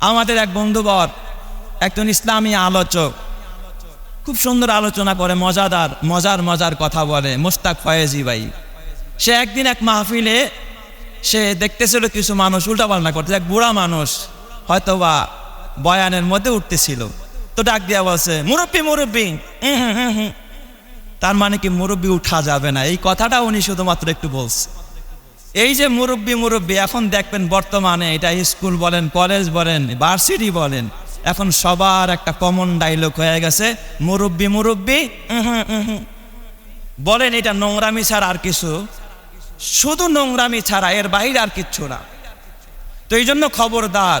আমাদের এক বন্ধুবর, একজন ইসলামী আলোচক। খুব সুন্দর আলোচনা করে, মজাদার, মজার মজার কথা বলে, মোস্তাক ফয়েজি ভাই। সে একদিন এক মাহফিলে সে দেখতেছিল কিছু মানুষ, উল্টাপাল্টা করতে, এক বুড়া মানুষ হয়তো বা বয়ানের মধ্যে উঠতেছিল। তো ডাক দিয়া বলছে, মুরব্বী মুরব্বী। তার মানে কি মুরব্বী উঠা যাবে না? এই কথাটা উনি শুধুমাত্র একটু বলছে। এই যে মুরব্বী মুরব্বী, এখন দেখবেন বর্তমানে এটা স্কুল বলেন, কলেজ বলেন ভার্সিটি বলেন, এখন সবার একটা কমন ডায়লগ হয়ে গেছে, মুরব্বী মুরব্বী। বলেন এটা নোংরামি ছাড়া আর কিছু শুধু নোংরামি ছাড়া, এর বাইরে আর কিচ্ছু না তো এই জন্য খবরদার,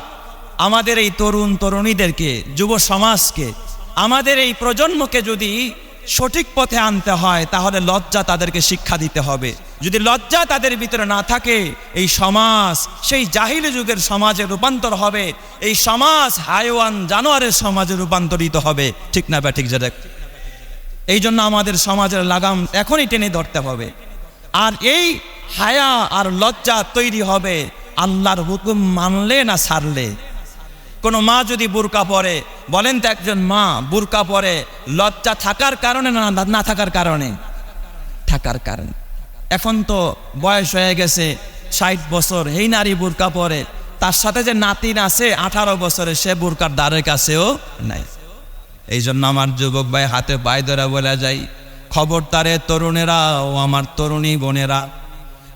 আমাদের এই তরুণ তরুণীদেরকে, যুব সমাজকে, আমাদের এই প্রজন্মকে যদি সঠিক পথে আনতে হয়, তাহলে লজ্জা তাদেরকে শিক্ষা দিতে হবে। যদি লজ্জা তাদের ভিতরে না থাকে, এই সমাজ, সেই জাহিল যুগের সমাজে রূপান্তর হবে, এই সমাজ হাইওয়ান জানোয়ারের সমাজে রূপান্তরিত হবে। ঠিক না ব্যাঠিক যেটা এই জন্য আমাদের সমাজের লাগাম এখনই টেনে ধরতে হবে। আর এই হায়া আর লজ্জা তৈরি হবে আল্লাহর হুকুম মানলে না সারলে। কোনো মা যদি বোরকা পরে বলেন তো একজন মা, বুরকা পরে লজ্জা থাকার কারণে না না থাকার কারণে? থাকার কারণে। এখন তো বয়স হয়ে গেছে, ষাট বছর, এই নারী বুরকা পরে, তার সাথে যে নাতিন আছে, আঠারো বছরে সে বুরকার দ্বারের কাছেও নাই। এই জন্য আমার যুবক ভাই হাতে পায়ে ধরে বলে যাই খবর তারে তরুণেরা ও আমার তরুণী বোনেরা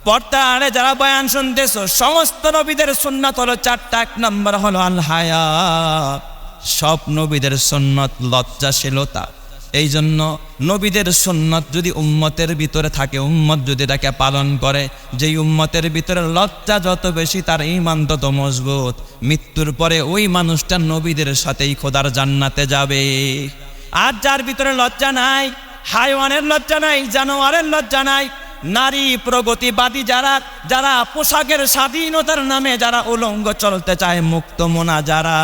পর্দা আরে যারা বয়ান শুনতেছ, সমস্ত নবীদের সুন্নত হলো চারটা, এক নম্বর হলো আল হায়া। সব নবীদের সুন্নত লজ্জাশীলতা এই জন্য নবীদের সুন্নত যদি উম্মতের ভিতরে থাকে, উম্মত যদি তাকে পালন করে, যেই উম্মতের ভিতরে লজ্জা যত বেশি, তার ইমান তত মজবুত। মৃত্যুর পরে ওই মানুষটা নবীদের সাথেই খোদার জান্নাতে যাবে। আর যার ভিতরে লজ্জা নাই, হাইওয়ানের লজ্জা নাই, জানোয়ারের লজ্জা নাই, নারী প্রগতিবাদী যারা যারা পোশাকের স্বাধীনতার নামে যারা উলঙ্গ চলতে চায়, মুক্ত মোনা যারা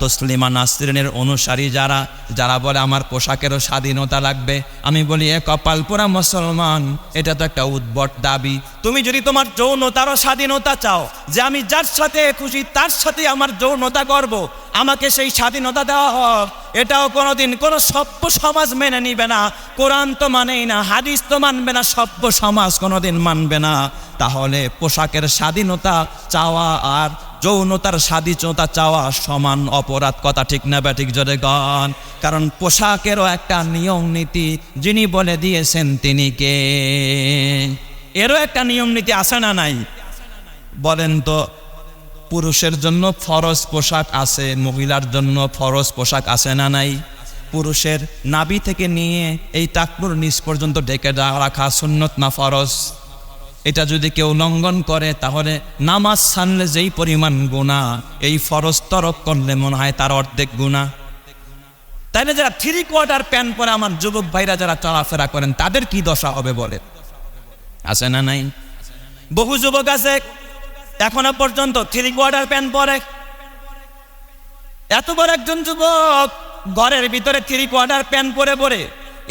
তসলিমা নাসরিনের অনুসারী যারা যারা বলে, আমার পোশাকেরও স্বাধীনতা লাগবে। আমি বলি, এ কপাল পোড়া মুসলমান, এটা তো একটা উদ্ভট দাবি। তুমি যদি তোমার যৌনতারও স্বাধীনতা চাও, যে আমি যার সাথে খুশি, তার সাথে আমার যৌনতা করব আমাকে সেই স্বাধীনতা দেওয়া হোক। এটাও কোনোদিন কোনো সভ্য সমাজ মেনে নিবে না। কোরআন তো মানেই না, হাদিস তো মানবে না, সভ্য সমাজ কোনোদিন মানবে না। তাহলে পোশাকের স্বাধীনতা চাওয়া আর যৌনতার স্বাধীনতা চাওয়া সমান অপরাধ। কথা ঠিক না ব্যাঠিক জোরে গান কারণ পোশাকেরও একটা নিয়ম নীতি, যিনি বলে দিয়েছেন তিনি কে? এরও একটা নিয়ম নীতি আছে না নাই? বলেন তো পুরুষের জন্য ফরজ পোশাক আছে, মহিলার জন্য ফরজ পোশাক আছে না নাই? পুরুষের নাবি থেকে নিয়ে এই টাকনুর নিচ পর্যন্ত ঢেকে রাখা সুন্নত না ফরজ? এটা যদি কেউ লঙ্ঘন করে, তাহলে নামাজ ছানলে যেই পরিমাণ গুণা এই ফরজ তরক করলে মনে হয় তার অর্ধেক গুণা তাইলে যারা থ্রি কোয়ার্টার প্যান্ট পরে আমার যুবক ভাইরা যারা চলাফেরা করেন, তাদের কি দশা হবে বলে আছে না নাই? বহু যুবক আছে এখনও পর্যন্ত থ্রি কোয়ার্টার প্যান্ট পরে। এত বড় একজন যুবক ঘরের ভিতরে থ্রি কোয়ার্টার প্যান্ট পরে পরে,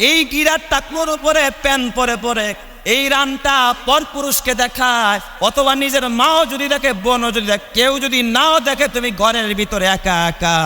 এই গিরার টাকমোর উপরে প্যান্ট পরে পরে, এই রানটা পর পুরুষকে দেখায়, অথবা নিজের মাও যদি দেখে, বোনও যদি দেখে, কেউ যদি নাও দেখে, তুমি ঘরের ভিতরে একা একা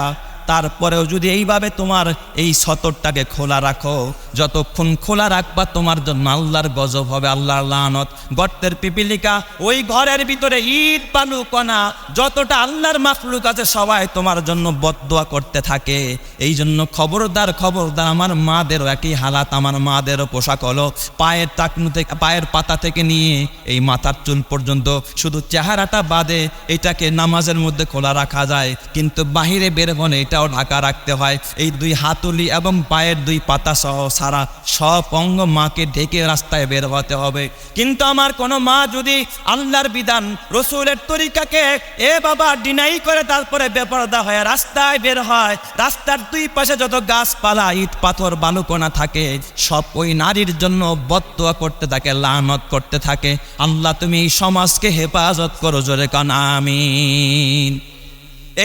তারপরেও যদি এইভাবে তোমার এই সতরটাকে খোলা রাখো, যতক্ষণ খোলা রাখবা তোমার জন্য আল্লাহর গজব হবে, আল্লাহর লানত। গর্তের পিপিলিকা, ওই ঘরের ভিতরে ইট, বালু, কণা, যতটা আল্লাহর মাফলুক আছে সবাই তোমার জন্য বদদোয়া করতে থাকে। এই জন্য খবরদার খবরদার, আমার মাদেরও একই হালাত, আমার মাদেরও পোশাক হলো। পায়ের টাকনু থেকে, পায়ের পাতা থেকে নিয়ে এই মাথার চুল পর্যন্ত, শুধু চেহারাটা বাদে এটাকে নামাজের মধ্যে খোলা রাখা যায়। কিন্তু বাহিরে বের হলে এটাও ঢাকা রাখতে হয়। এই দুই হাতুলি এবং পায়ের দুই পাতা সহ সারা সব অঙ্গ মাকে ঢেকে রাস্তায় বের হতে হবে। কিন্তু আমার কোনো মা যদি আল্লাহর বিধান, রসুলের তরিকাকে এ বাবা ডিনাই করে তারপরে বেপরদা হয়ে রাস্তায় বের হয়, রাস্তার দুই পাশে যত গাছপালা, ইট, পাথর বালুকোনা থাকে, সব ওই নারীর জন্য বদুয়া করতে থাকে, লানত করতে থাকে। আল্লাহ, তুমি এই সমাজকে হেফাজত করো জোরে কান, আমিন।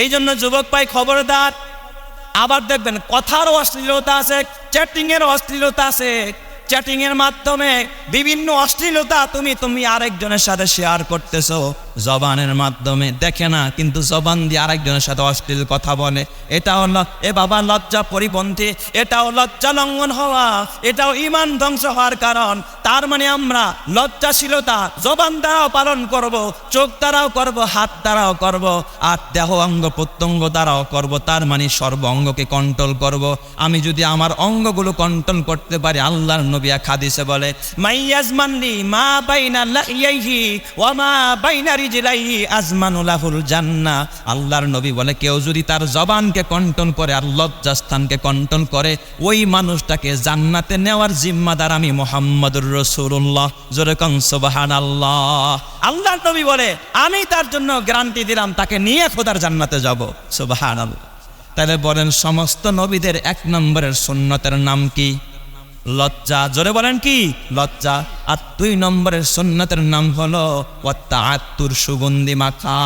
এই জন্য যুবক পাই খবরদার আবার দেখবেন, কথারও অশ্লীলতা আছে চ্যাটিংয়ের অশ্লীলতা আছে। চ্যাটিংয়ের মাধ্যমে বিভিন্ন অশ্লীলতা তুমি তুমি আরেকজনের সাথে শেয়ার করতেছো। জবানের মাধ্যমে। দেখে না, কিন্তু জবান দিয়ে আরেকজনের সাথে অশ্লীল কথা বলে। এটাও এ বাবা লজ্জা পরিপন্থী। এটাও লজ্জা লঙ্ঘন হওয়া। এটাও ইমান ধ্বংস হওয়ার কারণ। তার মানে আমরা লজ্জাশীলতা, জবান দ্বারাও পালন করব, চোখ দ্বারাও করব, হাত দ্বারাও করব, আর দেহ অঙ্গ প্রত্যঙ্গ দ্বারাও করব। তার মানে সর্ব অঙ্গকে কন্ট্রোল করব। আমি যদি আমার অঙ্গগুলো কন্ট্রোল করতে পারি, আল্লাহর নবিয়া খাদিসে বলে মাইয়াজমানলি মা বাইনা লাহিয়াইহি ওয়া মা বাইনা আল্লাহর নবী বলে, কেউ যদি তার জবানকে কন্ট্রোল করে আর লজ্জাস্থানকে কন্ট্রোল করে, ওই মানুষটাকে জান্নাতে নেওয়ার জিম্মাদার আমি মোহাম্মদুর রসুল্লাহ সুবাহান আল্লাহ আল্লাহর নবী বলে, আমি তার জন্য গ্যারান্টি দিলাম, তাকে নিয়ে খোদার জান্নাতে যাব। সুবাহান তাহলে বলেন, সমস্ত নবীদের এক নম্বরের সুন্নতের নাম কি? লজ্জা। জোরে বলেন কি? লজ্জা। আর দুই নম্বরের সুন্নতের নাম হলো আত্মুর সুগন্ধি মাখা।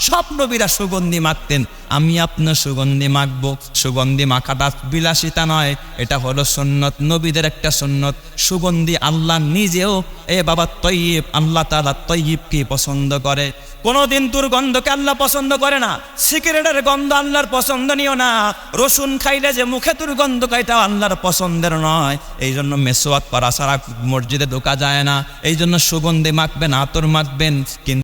সব নবীরা সুগন্ধি মাখতেন। আমি আপনার সুগন্ধি মাখবো। সুগন্ধি মাখাটা বিলাসিতা নয়। এটা হলো সুন্নত। নবীদের একটা সুন্নত। সুগন্ধি আল্লাহ নিজেও, এ বাবা তৈব আল্লাহ তালা তৈবকে পছন্দ করে। কোনোদিন দুর্গন্ধকে আল্লাহ পছন্দ করে না। সিগারেটের গন্ধ আল্লাহর পছন্দনীয় না। রসুন খাইলে যে মুখে দুর্গন্ধ খাইটা আল্লাহর পছন্দের নয়। এই জন্য মেসোয়াত করা সারা মসজিদে ঢোকা যায় না। এই জন্য সুগন্ধে মাখবেন আতর মাখবেন কিন্তু